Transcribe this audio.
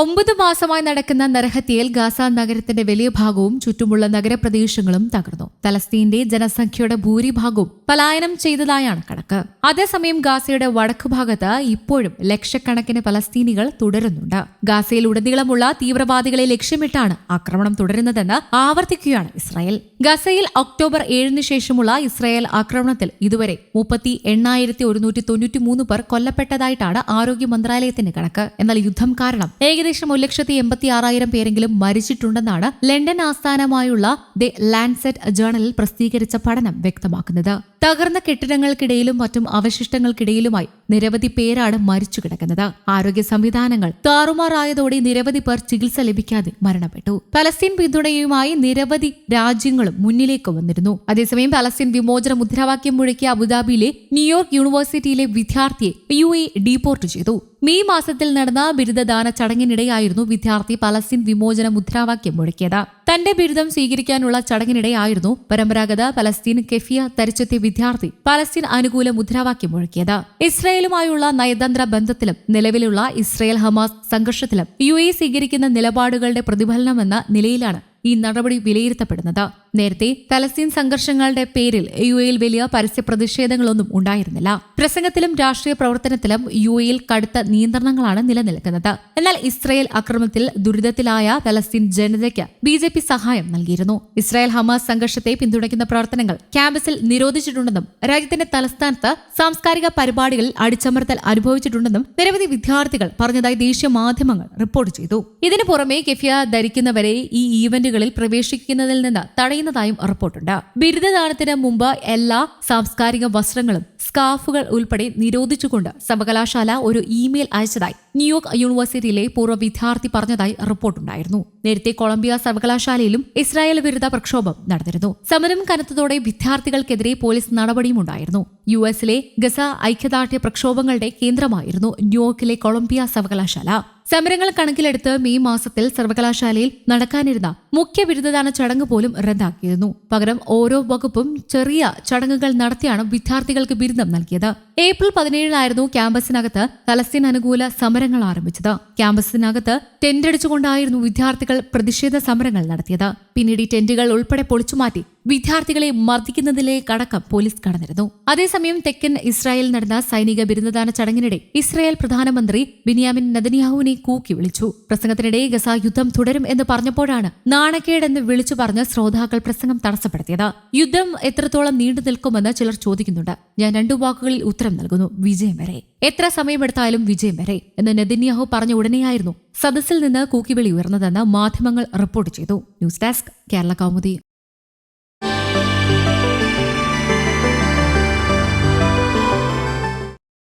ഒമ്പത് മാസമായി നടക്കുന്ന നരഹത്യയിൽ ഗാസ നഗരത്തിന്റെ വലിയ ഭാഗവും ചുറ്റുമുള്ള നഗരപ്രദേശങ്ങളും തകർന്നു. തലസ്തീന്റെ ജനസംഖ്യയുടെ ഭൂരിഭാഗവും പലായനം ചെയ്തതായാണ് കണക്ക്. അതേസമയം ഗാസയുടെ വടക്കു ഭാഗത്ത് ഇപ്പോഴും ലക്ഷക്കണക്കിന് പലസ്തീനികൾ തുടരുന്നുണ്ട്. ഗാസയിൽ ഉടനീളമുള്ള തീവ്രവാദികളെ ലക്ഷ്യമിട്ടാണ് ആക്രമണം തുടരുന്നതെന്ന് ആവർത്തിക്കുകയാണ് ഇസ്രായേൽ. ഗസയിൽ ഒക്ടോബർ ഏഴിന് ശേഷമുള്ള ഇസ്രായേൽ ആക്രമണത്തിൽ ഇതുവരെ മുപ്പത്തി എണ്ണായിരത്തി ഒരുന്നൂറ്റി തൊണ്ണൂറ്റി മൂന്ന് പേർ കൊല്ലപ്പെട്ടതായിട്ടാണ് ആരോഗ്യ മന്ത്രാലയത്തിന്റെ കണക്ക്. എന്നാൽ യുദ്ധം കാരണം ഏകദേശം ഒരു ലക്ഷത്തി എൺപത്തി ആറായിരം പേരെങ്കിലും മരിച്ചിട്ടുണ്ടെന്നാണ് ലണ്ടൻ ആസ്ഥാനമായുള്ള ദി ലാൻഡ്സെറ്റ് ജേണലിൽ പ്രസിദ്ധീകരിച്ച പഠനം വ്യക്തമാക്കുന്നത്. തകർന്ന കെട്ടിടങ്ങൾക്കിടയിലും മറ്റും അവശിഷ്ടങ്ങൾക്കിടയിലുമായി നിരവധി പേരാണ് മരിച്ചു കിടക്കുന്നത്. ആരോഗ്യ സംവിധാനങ്ങൾ താറുമാറായതോടെ നിരവധി പേർ ചികിത്സ ലഭിക്കാതെ മരണപ്പെട്ടു. പലസ്തീൻ പിന്തുണയുമായി നിരവധി രാജ്യങ്ങളും മുന്നിലേക്ക് വന്നിരുന്നു. അതേസമയം പലസ്തീൻ വിമോചന മുദ്രാവാക്യം മുഴക്കിയ അബുദാബിയിലെ ന്യൂയോർക്ക് യൂണിവേഴ്സിറ്റിയിലെ വിദ്യാർത്ഥിയെ യു എ ഡീപ്പോർട്ട് ചെയ്തു. മെയ് മാസത്തിൽ നടന്ന ബിരുദദാന ചടങ്ങിനിടെയായിരുന്നു വിദ്യാർത്ഥി പലസ്തീൻ വിമോചന മുദ്രാവാക്യം മുഴക്കിയത്. തന്റെ ബിരുദം സ്വീകരിക്കാനുള്ള ചടങ്ങിനിടെയായിരുന്നു പരമ്പരാഗത പലസ്തീൻ കെഫിയ തരിച്ചെത്തിയ വിദ്യാർത്ഥി പലസ്തീൻ അനുകൂല മുദ്രാവാക്യം മുഴക്കിയത്. ഇസ്രയേലുമായുള്ള നയതന്ത്ര ബന്ധത്തിലും നിലവിലുള്ള ഇസ്രയേൽ ഹമാസ് സംഘർഷത്തിലും യു സ്വീകരിക്കുന്ന നിലപാടുകളുടെ പ്രതിഫലനമെന്ന നിലയിലാണ് ഈ നടപടി വിലയിരുത്തപ്പെടുന്നത്. നേരത്തെ തലസ്തീൻ സംഘർഷങ്ങളുടെ പേരിൽ യു എയിൽ വലിയ പരസ്യ പ്രതിഷേധങ്ങളൊന്നും ഉണ്ടായിരുന്നില്ല. പ്രസംഗത്തിലും രാഷ്ട്രീയ പ്രവർത്തനത്തിലും യു എയിൽ കടുത്ത നിയന്ത്രണങ്ങളാണ് നിലനിൽക്കുന്നത്. എന്നാൽ ഇസ്രായേൽ ആക്രമണത്തിൽ ദുരിതത്തിലായ തലസ്തീൻ ജനതയ്ക്ക് ബി ജെ പി സഹായം നൽകിയിരുന്നു. ഇസ്രായേൽ ഹമാസ് സംഘർഷത്തെ പിന്തുണയ്ക്കുന്ന പ്രവർത്തനങ്ങൾ ക്യാമ്പസിൽ നിരോധിച്ചിട്ടുണ്ടെന്നും രാജ്യത്തിന്റെ തലസ്ഥാനത്ത് സാംസ്കാരിക പരിപാടികളിൽ അടിച്ചമർത്തൽ അനുഭവിച്ചിട്ടുണ്ടെന്നും നിരവധി വിദ്യാർത്ഥികൾ പറഞ്ഞതായി ദേശീയ മാധ്യമങ്ങൾ റിപ്പോർട്ട് ചെയ്തു. ഇതിനു പുറമെ കെഫിയ ധരിക്കുന്നവരെ ഈ ഈവന്റുകളിൽ പ്രവേശിക്കുന്നതിൽ നിന്ന് തടയുന്നതായും റിപ്പോർട്ടുണ്ട്. ബിരുദദാനത്തിന് മുമ്പ് എല്ലാ സാംസ്കാരിക വസ്ത്രങ്ങളും സ്കാർഫുകൾ ഉൾപ്പെടെ നിരോധിച്ചുകൊണ്ട് സർവകലാശാല ഒരു ഇമെയിൽ അയച്ചതായി ന്യൂയോർക്ക് യൂണിവേഴ്സിറ്റിയിലെ പൂർവ വിദ്യാർത്ഥി പറഞ്ഞതായി റിപ്പോർട്ടുണ്ടായിരുന്നു. നേരത്തെ കൊളംബിയ സർവകലാശാലയിലും ഇസ്രായേൽ വിരുദ്ധ പ്രക്ഷോഭം നടന്നിരുന്നു. സമരം കനത്തതോടെ വിദ്യാർത്ഥികൾക്കെതിരെ പോലീസ് നടപടിയും ഉണ്ടായിരുന്നു യു എസിലെ ഗസ ഐക്യദാർഢ്യ പ്രക്ഷോഭങ്ങളുടെ കേന്ദ്രമായിരുന്നു ന്യൂയോർക്കിലെ കൊളംബിയ സർവകലാശാല. സമരങ്ങൾ കണക്കിലെടുത്ത് മെയ് മാസത്തിൽ സർവകലാശാലയിൽ നടക്കാനിരുന്ന മുഖ്യ ബിരുദദാന ചടങ്ങ് പോലും റദ്ദാക്കിയിരുന്നു. പകരം ഓരോ വകുപ്പും ചെറിയ ചടങ്ങുകൾ നടത്തിയാണ് വിദ്യാർത്ഥികൾക്ക് ബിരുദം നൽകിയത് ഏപ്രിൽ പതിനേഴിനായിരുന്നു ക്യാമ്പസിനകത്ത് ഫലസ്തീൻ അനുകൂല സമരങ്ങൾ ആരംഭിച്ചത്. ക്യാമ്പസിനകത്ത് ടെന്റ് അടിച്ചുകൊണ്ടായിരുന്നു വിദ്യാർത്ഥികൾ പ്രതിഷേധ സമരങ്ങൾ നടത്തിയത്. പിന്നീട് ഈ ടെന്റുകൾ ഉൾപ്പെടെ പൊളിച്ചുമാറ്റി വിദ്യാർത്ഥികളെ മർദ്ദിക്കുന്നതിലേക്കടക്കം പോലീസ് കടന്നിരുന്നു. അതേസമയം തെക്കൻ ഇസ്രായേൽ നടന്ന സൈനിക ബിരുദദാന ചടങ്ങിനിടെ ഇസ്രായേൽ പ്രധാനമന്ത്രി ബിനിയാമിൻ നദനിയാഹുവിനെ കൂക്കി വിളിച്ചു. പ്രസംഗത്തിനിടെ ഗസ യുദ്ധം തുടരും എന്ന് പറഞ്ഞപ്പോഴാണ് നാണക്കേടെന്ന് വിളിച്ചു പറഞ്ഞ് ശ്രോതാക്കൾ പ്രസംഗം തടസ്സപ്പെടുത്തിയത്. യുദ്ധം എത്രത്തോളം നീണ്ടു നിൽക്കുമെന്ന് ചിലർ ചോദിക്കുന്നുണ്ട്. ഞാൻ രണ്ടു വാക്കുകളിൽ ഉത്തരം നൽകുന്നു വിജയം വരെ. എത്ര സമയമെടുത്താലും വിജയം വരെ. എന്ന് നെതിന്യാഹു പറഞ്ഞ ഉടനെയായിരുന്നു സദസ്സിൽ നിന്ന് കൂക്കിവിളി ഉയർന്നതെന്ന് മാധ്യമങ്ങൾ റിപ്പോർട്ട് ചെയ്തു. News desk Kerala Kaumudi.